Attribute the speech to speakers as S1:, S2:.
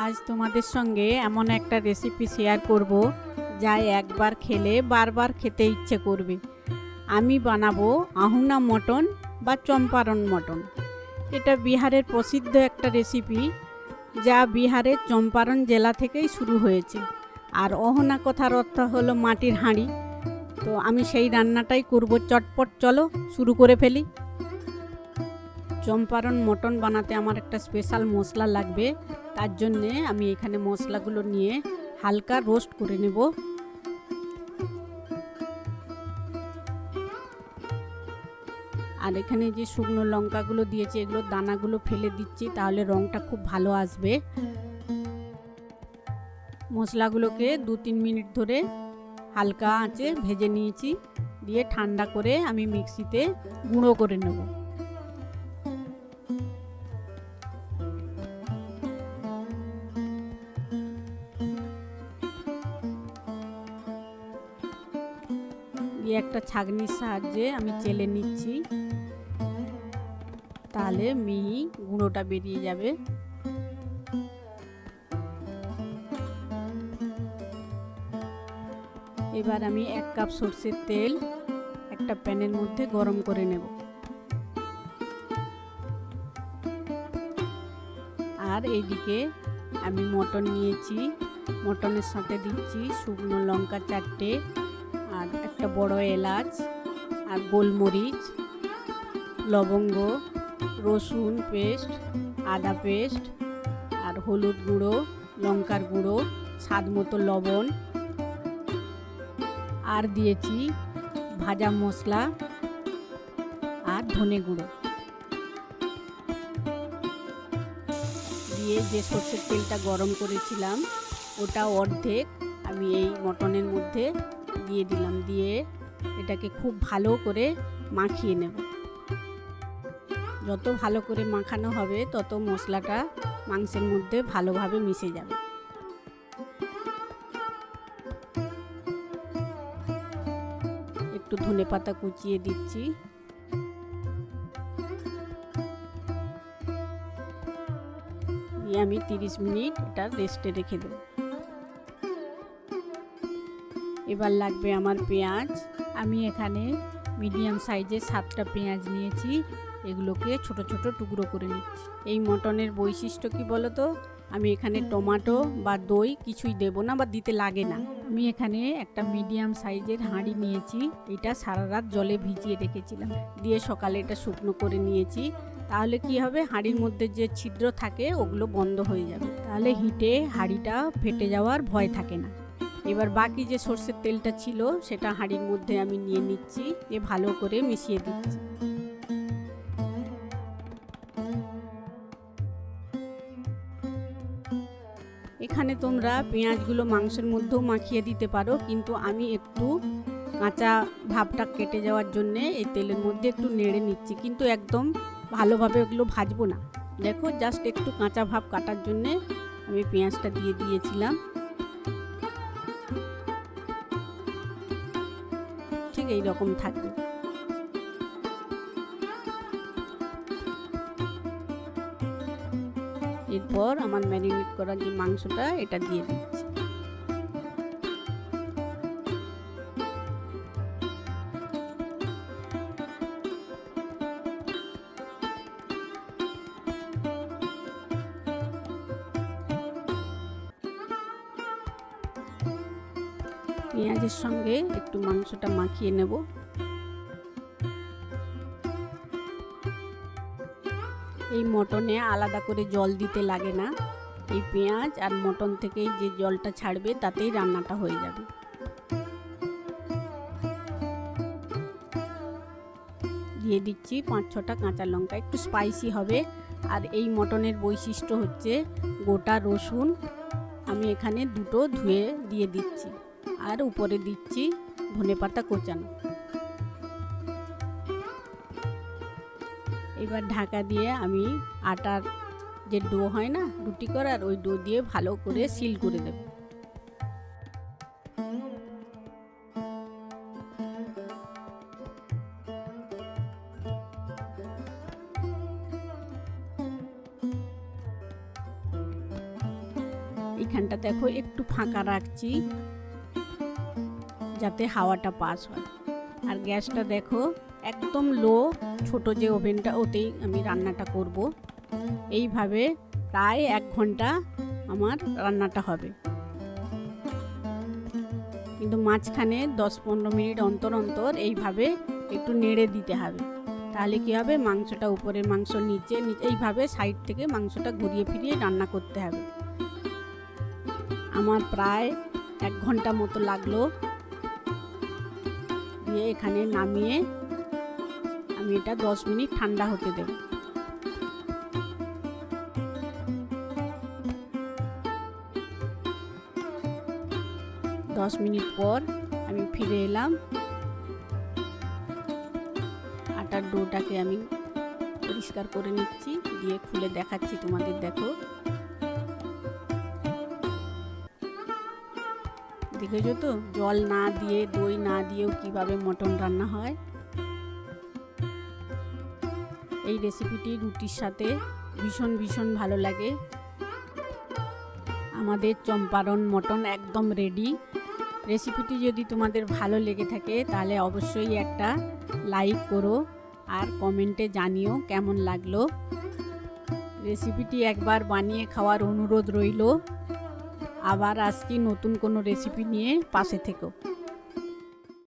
S1: আজ তোমাদের সঙ্গে এমন একটা রেসিপি শেয়ার করব, যা একবার খেলে বারবার খেতে ইচ্ছে করবে। আমি বানাবো আহুনা মটন বা চম্পারণ মটন। এটা বিহারের প্রসিদ্ধ একটা রেসিপি যা বিহারের চম্পারণ জেলা থেকেই শুরু হয়েছে। আর অহনা কথার অর্থ হলো মাটির হাঁড়ি। তো আমি সেই রান্নাটাই করব চটপট, চলো শুরু করে ফেলি। চম্পারণ মটন বানাতে আমার একটা স্পেশাল মশলা লাগবে। তার জন্যে আমি এখানে মশলাগুলো নিয়ে হালকা রোস্ট করে নেব। আর এখানে যে শুকনো লঙ্কাগুলো দিয়েছি, এগুলো দানাগুলো ফেলে দিচ্ছি, তাহলে রঙটা খুব ভালো আসবে। মশলাগুলোকে দু তিন মিনিট ধরে হালকা আঁচে ভেজে নিয়েছি, দিয়ে ঠান্ডা করে আমি মিক্সিতে গুঁড়ো করে নেব। দিয়ে একটা ছাগনির সাহায্যে আমি চেলে নিচ্ছি। তাহলে মিহি গুঁড়োটা বেরিয়ে যাবে। এবার আমি এক কাপ সর্ষের তেল একটা প্যানের মধ্যে গরম করে নেব। আর এইদিকে আমি মটন নিয়েছি। মটনের সাথে দিচ্ছি শুকনো লঙ্কা চারটে। একটা বড় এলাচ আর গোলমরিচ, লবঙ্গ, রসুন পেস্ট, আদা পেস্ট আর হলুদ গুঁড়ো, লঙ্কার গুঁড়ো, স্বাদ মতো লবণ। আর দিয়েছি ভাজা মশলা আর ধনে গুঁড়ো। দিয়ে যে সর্ষের তেলটা গরম করেছিলাম, ওটা অর্ধেক আমি এই মটনের মধ্যে দিয়ে দিলাম, দিয়ে এটাকে খুব ভালো করে মাখিয়ে নেব। যত ভালো করে মাখানো হবে, তত মশলাটা মাংসের মধ্যে ভালোভাবে মিশে যাবে। একটু ধনে পাতা কুচিয়ে দিচ্ছি। দিয়ে আমি তিরিশ মিনিট এটা রেস্টে রেখে দেব। এবার লাগবে আমার পেঁয়াজ। আমি এখানে মিডিয়াম সাইজের সাতটা পেঁয়াজ নিয়েছি। এগুলোকে ছোট ছোট টুকরো করে নিচ্ছি। এই মটনের বৈশিষ্ট্য কি বলো তো আমি এখানে টমাটো বা দই কিছুই দেব না বা দিতে লাগে না। আমি এখানে একটা মিডিয়াম সাইজের হাঁড়ি নিয়েছি। এটা সারা রাত জলে ভিজিয়ে রেখেছিলাম। দিয়ে সকালে এটা শুকনো করে নিয়েছি। তাহলে কি হবে? হাঁড়ির মধ্যে যে ছিদ্র থাকে, ওগুলো বন্ধ হয়ে যাবে। তাহলে হিটে হাঁড়িটা ফেটে যাওয়ার ভয় থাকে না। এবার বাকি যে সর্ষের তেলটা ছিল, সেটা হাঁড়ির মধ্যে আমি নিয়ে নিচ্ছি এ ভালো করে মিশিয়ে দিচ্ছি। এখানে তোমরা পেঁয়াজগুলো মাংসের মধ্যেও মাখিয়ে দিতে পারো, কিন্তু আমি একটু কাঁচা ভাবটা কেটে যাওয়ার জন্যে এই তেলের মধ্যে একটু নেড়ে নিচ্ছি, কিন্তু একদম ভালোভাবে ওগুলো ভাজবো না। দেখো জাস্ট একটু কাঁচা ভাব কাটার জন্যে আমি পেঁয়াজটা দিয়ে দিয়েছিলাম। এই রকম থাকবে এরপর আমার ম্যারিনেট করা যে মাংসটা এটা দিয়ে দিচ্ছি। পেঁয়াজের সঙ্গে একটু মাংসটা মাখিয়ে নেব। এই মটনে আলাদা করে জল দিতে লাগে না। এই পেঁয়াজ আর মটন থেকেই যে জলটা ছাড়বে তাতেই রান্নাটা হয়ে যাবে। দিয়ে দিচ্ছি পাঁচ ছটা কাঁচা লঙ্কা, একটু স্পাইসি হবে। আর এই মটনের বৈশিষ্ট্য হচ্ছে গোটা রসুন আমি এখানে দুটো ধুয়ে দিয়ে দিচ্ছি। আর উপরে দিচ্ছি ধনে পাতা কোচানো। এবার ঢাকা দিয়ে আমি আটার যে ডো হয় না, রুটি করার, ওই ডো দিয়ে ভালো করে সিল করে দেব। এখানটা দেখো একটু ফাঁকা রাখছি। যাতে হাওয়াটা পাস হয়। আর গ্যাসটা দেখো, একদম লো, ছোট যে ওভেনটা, ওতেই আমি রান্নাটা করব। এইভাবে প্রায় এক ঘণ্টা আমার রান্নাটা হবে। কিন্তু মাঝখানে দশ পনেরো মিনিট অন্তর অন্তর এইভাবে একটু নেড়ে দিতে হবে। তাহলে কি হবে? মাংসটা উপরের মাংস, নিচে নিচে, এইভাবে সাইড থেকে মাংসটা ঘুরিয়ে ফিরিয়ে রান্না করতে হবে। আমার প্রায় এক ঘণ্টা মতো লাগল দিয়ে এখানে নামিয়ে আমি এটা দশ মিনিট ঠান্ডা হতে দেব। দশ মিনিট পর আমি ফিরে এলাম। আটার ডোটাকে আমি পরিষ্কার করে নিচ্ছি, দিয়ে খুলে দেখাচ্ছি তোমাদের, দেখো। দেখেছ তো? জল না দিয়ে, দই না দিয়েও কীভাবে মটন রান্না হয়? এই রেসিপিটি রুটির সাথে ভীষণ ভীষণ ভালো লাগে। আমাদের চম্পারণ মটন একদম রেডি রেসিপিটি যদি তোমাদের ভালো লেগে থাকে, তাহলে অবশ্যই একটা লাইক করো আর কমেন্টে জানিও কেমন লাগল। রেসিপিটি একবার বানিয়ে খাওয়ার অনুরোধ রইল। আবার আজকে নতুন কোনো রেসিপি নিয়ে পাশে থেকো।